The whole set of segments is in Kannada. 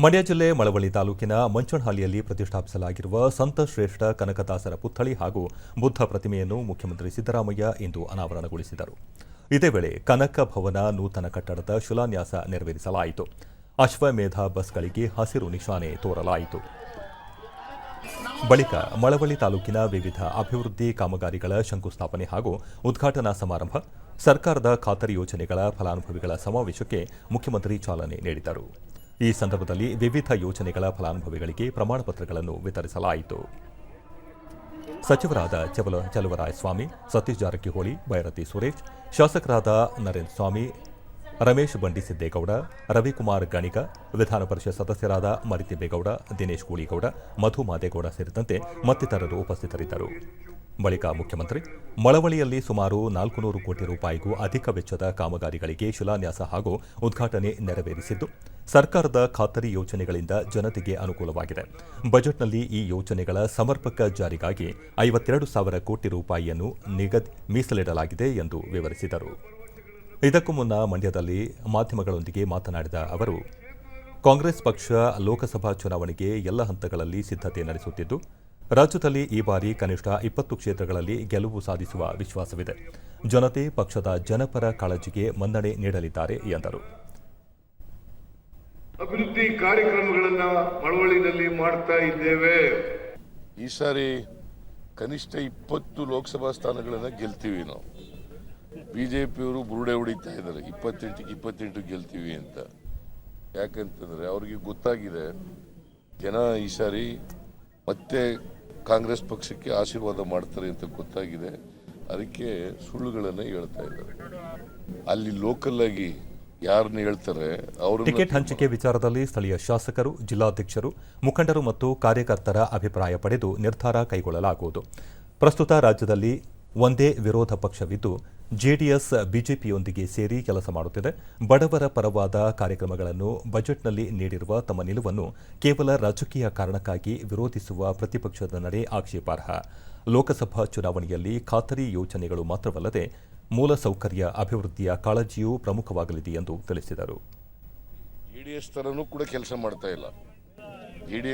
ಮಂಡ್ಯ ಜಿಲ್ಲೆ ಮಳವಳ್ಳಿ ತಾಲೂಕಿನ ಮಂಚನಹಳ್ಳಿಯಲ್ಲಿ ಪ್ರತಿಷ್ಠಾಪಿಸಲಾಗಿರುವ ಸಂತ ಶ್ರೇಷ್ಠ ಕನಕದಾಸರ ಪುತ್ಥಳಿ ಹಾಗೂ ಬುದ್ಧ ಪ್ರತಿಮೆಯನ್ನು ಮುಖ್ಯಮಂತ್ರಿ ಸಿದ್ದರಾಮಯ್ಯ ಇಂದು ಅನಾವರಣಗೊಳಿಸಿದರು. ಇದೇ ವೇಳೆ ಕನಕ ಭವನ ನೂತನ ಕಟ್ಟಡದ ಶಿಲಾನ್ಯಾಸ ನೆರವೇರಿಸಲಾಯಿತು. ಅಶ್ವಮೇಧ ಬಸ್ಗಳಿಗೆ ಹಸಿರು ನಿಶಾನೆ ತೋರಲಾಯಿತು. ಬಳಿಕ ಮಳವಳ್ಳಿ ತಾಲೂಕಿನ ವಿವಿಧ ಅಭಿವೃದ್ಧಿ ಕಾಮಗಾರಿಗಳ ಶಂಕುಸ್ಥಾಪನೆ ಹಾಗೂ ಉದ್ಘಾಟನಾ ಸಮಾರಂಭ, ಸರ್ಕಾರದ ಖಾತರಿ ಯೋಜನೆಗಳ ಫಲಾನುಭವಿಗಳ ಸಮಾವೇಶಕ್ಕೆ ಮುಖ್ಯಮಂತ್ರಿ ಚಾಲನೆ ನೀಡಿದರು. ಈ ಸಂದರ್ಭದಲ್ಲಿ ವಿವಿಧ ಯೋಜನೆಗಳ ಫಲಾನುಭವಿಗಳಿಗೆ ಪ್ರಮಾಣ ಪತ್ರಗಳನ್ನು ವಿತರಿಸಲಾಯಿತು. ಸಚಿವರಾದ ಚವಲ ಚಲುವರಾಯಸ್ವಾಮಿ, ಸತೀಶ್ ಜಾರಕಿಹೊಳಿ ಬೈರತಿ ಸುರೇಶ್, ಶಾಸಕರಾದ ನರೇಂದ್ರ ಸ್ವಾಮಿ ರಮೇಶ್ ಬಂಡಿಸಿದ್ದೇಗೌಡ, ರವಿಕುಮಾರ್ ಗಣಿಗ, ವಿಧಾನ ಪರಿಷತ್ ಸದಸ್ಯರಾದ ಮರಿತಿಬ್ಬೇಗೌಡ, ದಿನೇಶ್ ಗೂಳಿಗೌಡ, ಮಧು ಮಾದೇಗೌಡ ಸೇರಿದಂತೆ ಮತ್ತಿತರರು ಉಪಸ್ಥಿತರಿದ್ದರು. ಬಳಿಕ ಮುಖ್ಯಮಂತ್ರಿ ಮಳವಳಿಯಲ್ಲಿ ಸುಮಾರು ನಾಲ್ಕು ನೂರು ಕೋಟಿ ರೂಪಾಯಿಗೂ ಅಧಿಕ ವೆಚ್ಚದ ಕಾಮಗಾರಿಗಳಿಗೆ ಶಿಲಾನ್ಯಾಸ ಹಾಗೂ ಉದ್ಘಾಟನೆ ನೆರವೇರಿಸಿದ್ದು ಸರ್ಕಾರದ ಖಾತರಿ ಯೋಜನೆಗಳಿಂದ ಜನತೆಗೆ ಅನುಕೂಲವಾಗಿದೆ. ಬಜೆಟ್ನಲ್ಲಿ ಈ ಯೋಜನೆಗಳ ಸಮರ್ಪಕ ಜಾರಿಗಾಗಿ ಐವತ್ತೆರಡು ಸಾವಿರ ಕೋಟಿ ರೂಪಾಯಿಯನ್ನು ನಿಗದಿ ಮೀಸಲಿಡಲಾಗಿದೆ ಎಂದು ವಿವರಿಸಿದರು. ಇದಕ್ಕೂ ಮುನ್ನ ಮಂಡ್ಯದಲ್ಲಿ ಮಾಧ್ಯಮಗಳೊಂದಿಗೆ ಮಾತನಾಡಿದ ಅವರು, ಕಾಂಗ್ರೆಸ್ ಪಕ್ಷ ಲೋಕಸಭಾ ಚುನಾವಣೆಗೆ ಎಲ್ಲ ಹಂತಗಳಲ್ಲಿ ಸಿದ್ಧತೆ ನಡೆಸುತ್ತಿದ್ದು, ರಾಜ್ಯದಲ್ಲಿ ಈ ಬಾರಿ ಕನಿಷ್ಠ ಇಪ್ಪತ್ತು ಕ್ಷೇತ್ರಗಳಲ್ಲಿ ಗೆಲುವು ಸಾಧಿಸುವ ವಿಶ್ವಾಸವಿದೆ. ಜನತೆ ಪಕ್ಷದ ಜನಪರ ಕಾಳಜಿಗೆ ಮನ್ನಣೆ ನೀಡಲಿದ್ದಾರೆ ಎಂದರು. ಅಭಿವೃದ್ಧಿ ಕಾರ್ಯಕ್ರಮಗಳನ್ನು ಮಳವಳ್ಳಿನಲ್ಲಿ ಮಾಡ್ತಾ ಇದ್ದೇವೆ. ಈ ಸಾರಿ ಕನಿಷ್ಠ ಇಪ್ಪತ್ತು ಲೋಕಸಭಾ ಸ್ಥಾನಗಳನ್ನು ಗೆಲ್ತೀವಿ ನಾವು. ಬಿಜೆಪಿಯವರು ಬುರುಡೆ ಹೊಡಿತಾ ಇದ್ದಾರೆ. ಇಪ್ಪತ್ತೆಂಟಕ್ಕೆ ಇಪ್ಪತ್ತೆಂಟು ಗೆಲ್ತೀವಿ ಅಂತ. ಯಾಕಂತಂದ್ರೆ ಅವ್ರಿಗೆ ಗೊತ್ತಾಗಿದೆ, ಜನ ಈ ಸಾರಿ ಮತ್ತೆ ಕಾಂಗ್ರೆಸ್ ಪಕ್ಷಕ್ಕೆ ಆಶೀರ್ವಾದ ಮಾಡ್ತಾರೆ ಅಂತ ಗೊತ್ತಾಗಿದೆ. ಅದಕ್ಕೆ ಸುಳ್ಳುಗಳನ್ನು ಹೇಳ್ತಾ ಇದ್ದಾರೆ. ಅಲ್ಲಿ ಲೋಕಲ್ ಆಗಿ ಯಾರನ್ನ ಹೇಳ್ತಾರೆ ಅವರು ಟಿಕೆಟ್ ಹಂಚಿಕೆ ವಿಚಾರದಲ್ಲಿ ಸ್ಥಳೀಯ ಶಾಸಕರು ಜಿಲ್ಲಾಧ್ಯಕ್ಷರು ಮುಖಂಡರು ಮತ್ತು ಕಾರ್ಯಕರ್ತರ ಅಭಿಪ್ರಾಯ ಪಡೆದು ನಿರ್ಧಾರ ಕೈಗೊಳ್ಳಲಾಗುವುದು. ಪ್ರಸ್ತುತ ರಾಜ್ಯದಲ್ಲಿ ಒಂದೇ ವಿರೋಧ ಪಕ್ಷವಿದ್ದು ಜೆಡಿಎಸ್ ಬಿಜೆಪಿಯೊಂದಿಗೆ ಸೇರಿ ಕೆಲಸ ಮಾಡುತ್ತಿದೆ. ಬಡವರ ಪರವಾದ ಕಾರ್ಯಕ್ರಮಗಳನ್ನು ಬಜೆಟ್ನಲ್ಲಿ ನೀಡಿರುವ ತಮ್ಮ ನಿಲುವನ್ನು ಕೇವಲ ರಾಜಕೀಯ ಕಾರಣಕ್ಕಾಗಿ ವಿರೋಧಿಸುವ ಪ್ರತಿಪಕ್ಷದ ನಡೆ ಆಕ್ಷೇಪಾರ್ಹ. ಲೋಕಸಭಾ ಚುನಾವಣೆಯಲ್ಲಿ ಖಾತರಿ ಯೋಜನೆಗಳು ಮಾತ್ರವಲ್ಲದೆ ಮೂಲಸೌಕರ್ಯ ಅಭಿವೃದ್ಧಿಯ ಕಾಳಜಿಯೂ ಪ್ರಮುಖವಾಗಲಿದೆ ಎಂದು ತಿಳಿಸಿದರು. ಎಸ್ ತರನೂ ಕೂಡ ಕೆಲಸ ಮಾಡ್ತಾ ಇಲ್ಲ.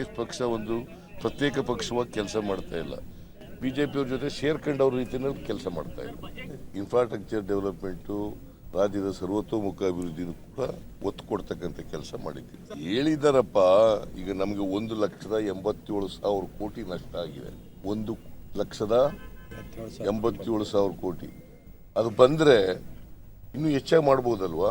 ಎಸ್ ಪಕ್ಷ ಒಂದು ಪ್ರತ್ಯೇಕ ಪಕ್ಷವಾಗಿ ಕೆಲಸ ಮಾಡ್ತಾ ಇಲ್ಲ. ಬಿಜೆಪಿಯವ್ರ ಜೊತೆ ಸೇರ್ಕೊಂಡವ್ರ ರೀತಿಯಲ್ಲಿ ಕೆಲಸ ಮಾಡ್ತಾ ಇಲ್ಲ. ಇನ್ಫ್ರಾಸ್ಟ್ರಕ್ಚರ್ ಡೆವಲಪ್ಮೆಂಟು ರಾಜ್ಯದ ಸರ್ವತೋಮುಖ ಅಭಿವೃದ್ಧಿನೂ ಕೂಡ ಒತ್ತು ಕೊಡ್ತಕ್ಕಂಥ ಕೆಲಸ ಮಾಡಿದ್ದೀವಿ. ಹೇಳಿದಾರಪ್ಪ ಈಗ ನಮಗೆ ಒಂದು ಲಕ್ಷದ ಎಂಬತ್ತೇಳು ಸಾವಿರ ಕೋಟಿ ನಷ್ಟ ಆಗಿದೆ. ಒಂದು ಲಕ್ಷದ ಎಂಬತ್ತೇಳು ಸಾವಿರ ಕೋಟಿ. ಅದು ಬಂದರೆ ಇನ್ನೂ ಹೆಚ್ಚಾಗಿ ಮಾಡ್ಬೋದಲ್ವಾ?